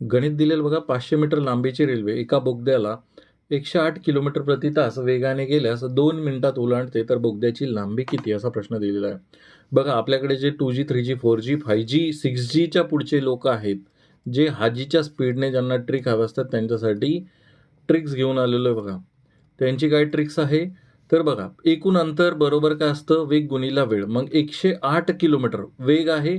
गणित दिलेलं बघा पाचशे मीटर लांबीची रेल्वे एका बोगद्याला एकशे आठ किलोमीटर प्रति तास वेगाने गेल्यास दोन मिनिटात ओलांडते. तर बोगद्याची लांबी किती? असा प्रश्न दिलेला आहे. बघा आपल्याकडे जे two G three G four G five G six जीच्या पुढचे लोक आहेत जे हाजीच्या स्पीडने ज्यांना ट्रिक हव्या असतात त्यांच्यासाठी ट्रिक्स घेऊन आलेलो आहे बघा. त्यांची काय ट्रिक्स आहे? तर बघा एकूण अंतर बरोबर काय असतं? वेग गुणीला वेळ. मग एकशे आठ किलोमीटर वेग आहे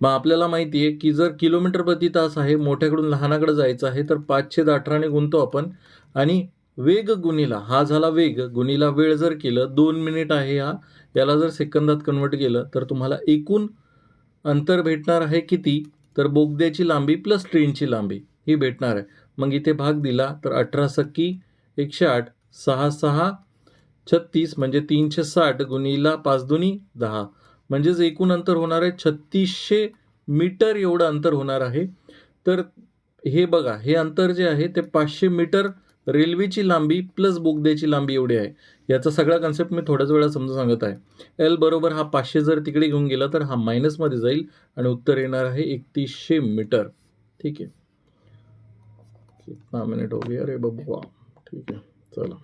मग आपल्याला माहिती आहे की जर किलोमीटर प्रति तास आहे मोठ्याकडून लहानाकडे जायचं आहे तर पाचशे अठराने गुणतो आपण. आणि वेग गुणीला हा झाला वेग गुणीला वेळ जर केलं दोन मिनिट आहे हा याला जर सेकंदात कन्वर्ट केलं तर तुम्हाला एकूण अंतर भेटणार आहे किती? तर बोगद्याची लांबी प्लस ट्रेनची लांबी ही भेटणार आहे. मग इथे भाग दिला तर अठरा सक्की एकशे आठ सहा सहा छत्तीस म्हणजे तीनशे साठ गुणीला पाच दुनी दहा. म्हणजेच एकूण अंतर होणार आहे छत्तीसशे मीटर एवढं अंतर होणार आहे. तर हे बघा हे अंतर जे आहे ते पाचशे मीटर रेल्वेची लांबी प्लस बोगद्याची लांबी एवढी आहे. याचा सगळा कन्सेप्ट मी थोड्याच वेळा समजून सांगत आहे. एल बरोबर हा पाचशे जर तिकडे घेऊन गेला तर हा मायनसमध्ये जाईल आणि उत्तर येणार आहे एकतीसशे मीटर. ठीक आहे. कितना मिनिट हो गया? रे बाबा ठीक आहे. चला.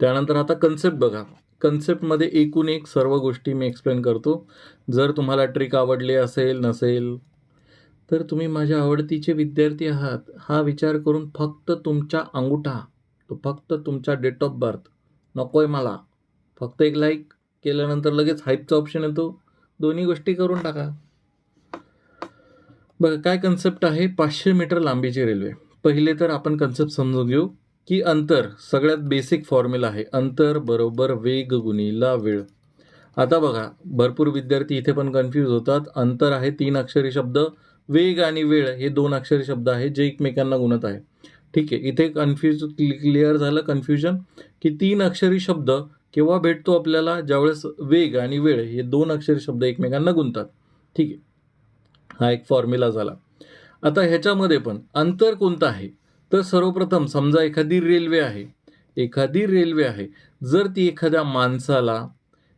त्यानंतर आता कन्सेप्ट बघा. कन्सेप्टमध्ये एकूण एक सर्व गोष्टी मी एक्सप्लेन करतो. जर तुम्हाला ट्रिक आवडली असेल नसेल तर तुम्ही माझ्या आवडतीचे विद्यार्थी आहात. हा विचार करून फक्त तुमच्या अंगुठा तो फक्त तुमचा डेट ऑफ बर्थ नको आहे मला. फक्त एक लाईक केल्यानंतर लगेच हाईपचा ऑप्शन येतो. दोन्ही गोष्टी करून टाका. बघा काय कन्सेप्ट आहे पाचशे मीटर लांबीची रेल्वे पहिले तर आपण कन्सेप्ट समजून घेऊ. की अंतर सगळ्यात बेसिक फॉर्म्युला आहे. अंतर बरोबर वेग गुणीला वेळ. आता बघा भरपूर विद्यार्थी इथे पण कन्फ्यूज होतात. अंतर आहे तीन अक्षरी शब्द वेग आणि वेळ हे दोन अक्षरी शब्द आहे जे एकमेकांना गुणत आहे. ठीक आहे इथे कन्फ्यूज क्लिअर झालं कन्फ्युजन की तीन अक्षरी शब्द केव्हा भेटतो आपल्याला? ज्यावेळेस वेग आणि वेळ हे दोन अक्षरी शब्द एकमेकांना गुंतात ठीक आहे हा एक फॉर्म्युला झाला. आता ह्याच्यामध्ये पण अंतर कोणतं आहे? तर सर्वप्रथम समजा एखादी रेल्वे आहे एखादी रेल्वे आहे जर ती एखाद्या माणसाला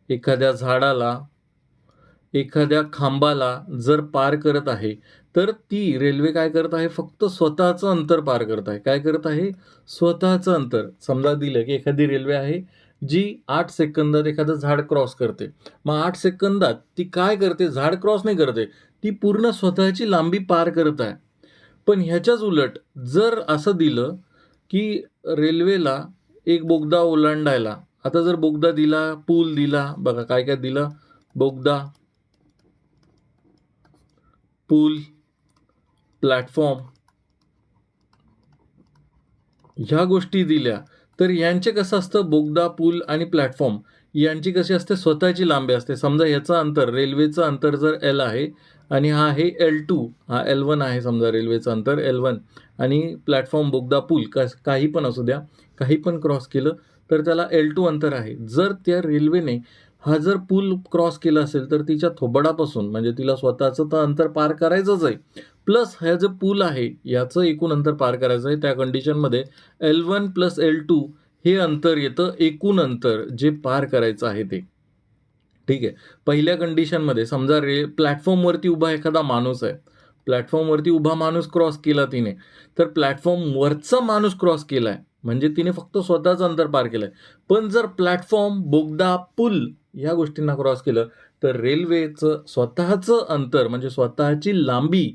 एखाद्या झाडाला एखाद्या खांबाला जर पार करत आहे तर ती रेल्वे काय करत आहे? फक्त स्वतःचं अंतर पार करत आहे. काय करत आहे? स्वतःचं अंतर. समजा दिलं की एखादी रेल्वे आहे जी आठ सेकंदात एखादं झाड क्रॉस करते. मग आठ सेकंदात ती काय करते? झाड क्रॉस नाही करते. ती पूर्ण स्वतःची लांबी पार करत आहे. पण ह्याच्याच उलट जर असं दिलं की रेल्वेला एक बोगदा ओलांडायला आता जर बोगदा दिला पूल दिला बघा काय काय दिलं बोगदा पूल प्लॅटफॉर्म ह्या गोष्टी दिल्या तर यांचे कसं असतं बोगदा पूल आणि प्लॅटफॉर्म यांची कशी असते स्वतःची लांबी असते. समजा याचं अंतर रेल्वेचं अंतर जर एल आहे आणि हा आहे एल टू हा एल वन आहे समजा रेल्वेचं अंतर एल वन आणि प्लॅटफॉर्म बोगदा पूल का काही पण असू द्या काही पण क्रॉस केलं तर त्याला एल टू अंतर आहे. जर त्या रेल्वेने हा जर पूल क्रॉस केला असेल तर तिच्या थोबडापासून म्हणजे तिला स्वतःचं तर अंतर पार करायचंच आहे प्लस हा जो पूल आहे याचं एकूण अंतर पार करायचं आहे. त्या कंडिशनमध्ये L one plus L two हे अंतर येतं एकूण अंतर जे पार करायचं आहे ते. ठीक आहे? पहिल्या कंडिशनमध्ये समजा रे प्लॅटफॉर्मवरती उभा एखादा माणूस आहे. प्लॅटफॉर्मवरती उभा माणूस क्रॉस केला तिने. तर प्लॅटफॉर्मवरचा माणूस क्रॉस केला आहे म्हणजे तिने फक्त स्वतःचं अंतर पार केलं आहे पण जर प्लॅटफॉर्म बोगदा पूल ह्या गोष्टींना क्रॉस केलं तर रेल्वेचं स्वतःचं अंतर म्हणजे स्वतःची लांबी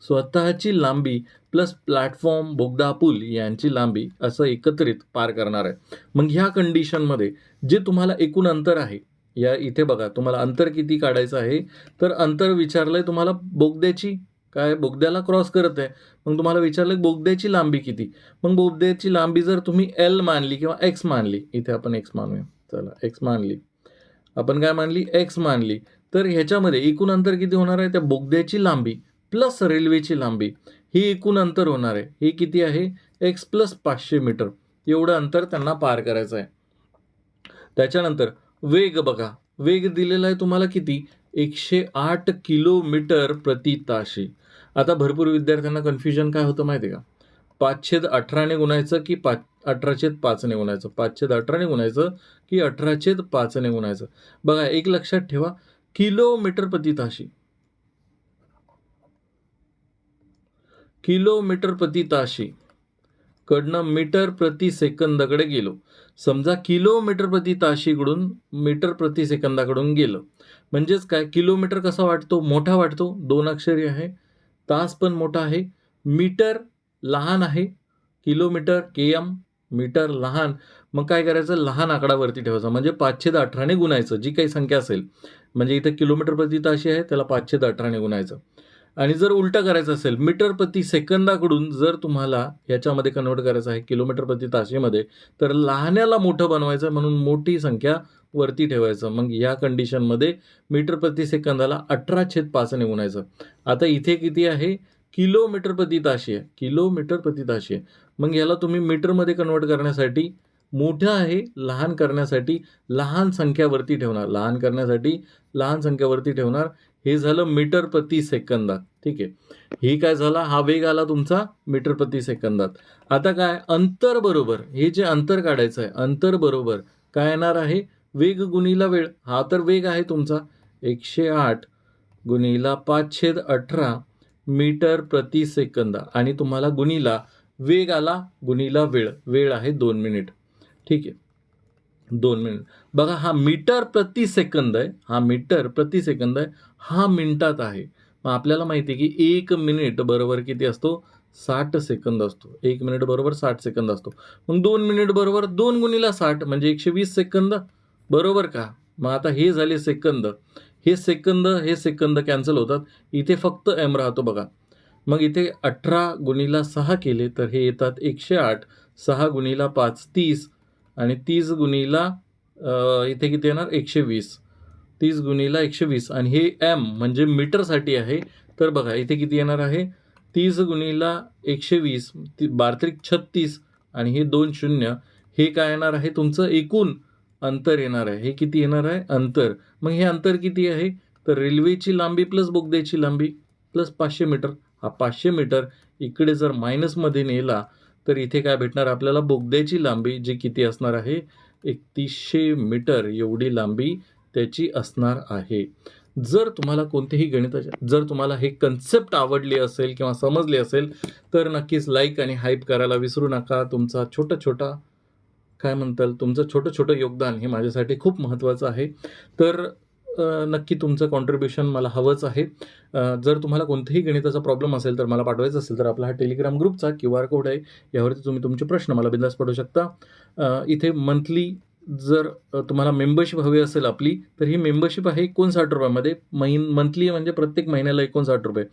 स्वतःची लांबी प्लस प्लॅटफॉर्म बोगदा पूल यांची लांबी असं एकत्रित पार करणार आहे. मग ह्या कंडिशनमध्ये जे तुम्हाला एकूण अंतर आहे या इथे बघा तुम्हाला अंतर किती काढायचं आहे? तर अंतर विचारलंय तुम्हाला बोगद्याची. काय? बोगद्याला क्रॉस करत आहे. मग तुम्हाला विचारलं बोगद्याची लांबी किती? मग बोगद्याची लांबी जर तुम्ही एल मानली किंवा एक्स मानली इथे आपण एक्स मानूया. चला एक्स मानली. आपण काय मानली? एक्स मानली. तर ह्याच्यामध्ये एकूण अंतर किती होणार आहे? त्या बोगद्याची लांबी. प्लस रेल्वेची लांबी. ही एकूण अंतर होणार आहे. हे किती आहे? एक्स प्लस पाचशे मीटर. एवढं अंतर त्यांना पार करायचं आहे त्याच्यानंतर वेग बघा. वेग दिलेला आहे तुम्हाला किती? एकशे आठ किलोमीटर प्रति ताशी. आता भरपूर विद्यार्थ्यांना कन्फ्युजन काय होतं माहिती आहे का पाचशेद अठराने गुणायचं की पाच अठराशेद पाचने गुणायचं? पाचशेद अठराने गुणायचं की अठराशेद पाचने गुणायचं? बघा एक लक्षात ठेवा. किलोमीटर प्रति ताशी. किलोमीटर प्रति ताशी. कडनं मीटर प्रति सेकंदाकडे गेलो. समजा किलोमीटर प्रति ताशीकडून मीटर प्रति सेकंदाकडून गेलं. म्हणजेच काय? किलोमीटर कसा वाटतो? मोठा वाटतो. दोन अक्षरी आहे. तास पण मोठा आहे. मीटर लहान आहे. किलोमीटर के एम मीटर लहान. मग काय करायचं? लहान आकडावरती ठेवायचं. ठेवायचा म्हणजे पाचशे अठराने गुणायचं. जी काही संख्या असेल. म्हणजे इथं किलोमीटर प्रति ताशी आहे त्याला पाचशे अठराने गुणायचं. आणि जर उलटं करायचं असेल मीटर प्रति सेकंदाकडून जर तुम्हाला याच्यामध्ये कन्वर्ट करायचं आहे किलोमीटर प्रति तासेमध्ये तर लहान्याला मोठं बनवायचं म्हणून मोठी संख्या वरती ठेवायचं. मग या कंडिशनमध्ये मीटर प्रति सेकंदाला अठरा छेद पाचने गुणायचं. आता इथे किती आहे? किलोमीटर प्रति ताशी आहे. किलोमीटर प्रति ताशी आहे. मग याला तुम्ही मीटरमध्ये कन्वर्ट करण्यासाठी मोठं आहे लहान करण्यासाठी लहान संख्यावरती ठेवणार. लहान करण्यासाठी लहान संख्यावरती ठेवणार. हे झालं मीटर प्रति सेकंदात. ठीक आहे? ही काय झाला? हा वेग आला तुमचा मीटर प्रति सेकंदात. आता काय? अंतर बरोबर. हे जे अंतर काढायचं आहे अंतर बरोबर काय येणार आहे? वेग गुणीला वेळ. हा तर वेग आहे तुमचा. एकशे आठ गुणीला पाचशे अठरा मीटर प्रति सेकंद. आणि तुम्हाला गुणीला वेग आला गुणीला वेळ. वेळ आहे दोन मिनिट. ठीक आहे? दोन मिनिट. बघा हा मीटर प्रति सेकंद आहे. हा मीटर प्रति सेकंद आहे. हा मिनिटात आहे. मग आपल्याला माहिती आहे की एक मिनिट बरोबर किती असतो? साठ सेकंद असतो. एक मिनिट बरोबर साठ सेकंद असतो. मग दोन मिनिट बरोबर दोन गुणीला साठ म्हणजे एकशे वीस सेकंद? बरोबर का? मग आता हे झाले सेकंद. हे सेकंद हे सेकंद कॅन्सल होतात. इथे फक्त एम राहतो बघा. मग इथे अठरा गुणीला सहा केले तर हे येतात एकशे आठ. सहा गुणीला पाच तीस. आणि तीस गुणीला इथे किती येणार? एकशे वीस. तीस गुणीला एकशे वीस. आणि हे एम म्हणजे मीटरसाठी आहे. तर बघा इथे किती येणार आहे? तीस गुणीला एकशे वीस ती बारत्रिक छत्तीस आणि हे दोन शून्य. हे काय येणार आहे? तुमचं एकूण अंतर येणार आहे. हे किती येणार आहे? अंतर. मग हे अंतर किती आहे? तर रेल्वेची लांबी प्लस बोगद्याची लांबी प्लस पाचशे मीटर. हा पाचशे मीटर इकडे जर मायनसमध्ये नेला तर इथे काय भेटणार? आपल्याला बोगद्याची लांबी जी किती असणार आहे? एकतीसशे मीटर एवढी लांबी त्याची असणार आहे. जर तुम्हाला कोणतेही गणिताच्या जर तुम्हाला हे कन्सेप्ट आवडली असेल किंवा समजली असेल तर नक्कीच लाईक आणि हाईप करायला विसरू नका. तुमचा छोटा छोटा काय म्हणताल? तुमचं छोटं छोटं योगदान हे माझ्यासाठी खूप महत्त्वाचं आहे. तर नक्की तुमचं कॉन्ट्रीब्युशन मला हवंच आहे. जर तुम्हाला कोणतेही गणिताचा प्रॉब्लेम असेल तर मला पाठवायचा असेल तर आपला हा टेलिग्राम ग्रुपचा क्यू आर कोड आहे. यावरती तुम्ही तुमचे प्रश्न मला बिंदास पाठवू शकता. इथे मंथली जर तुम्हाला मेंबरशिप हवी असेल आपली तर ही मेंबरशिप आहे एकोणसाठ रुपयामध्ये. महिन मंथली म्हणजे प्रत्येक महिन्याला एकोणसाठ रुपये.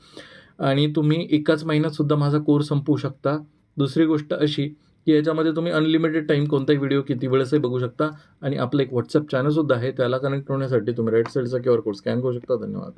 आणि तुम्ही एकाच महिन्यात सुद्धा माझा कोर्स संपवू शकता. दुसरी गोष्ट अशी की याच्यामध्ये तुम्ही अनलिमिटेड टाईम कोणताही व्हिडिओ किती वेळेसही बघू शकता. आणि आपलं एक व्हॉट्सअप चॅनलसुद्धा आहे त्याला कनेक्ट होण्यासाठी तुम्ही राईट साईडचा क्यू आर कोड स्कॅन करू शकता. धन्यवाद.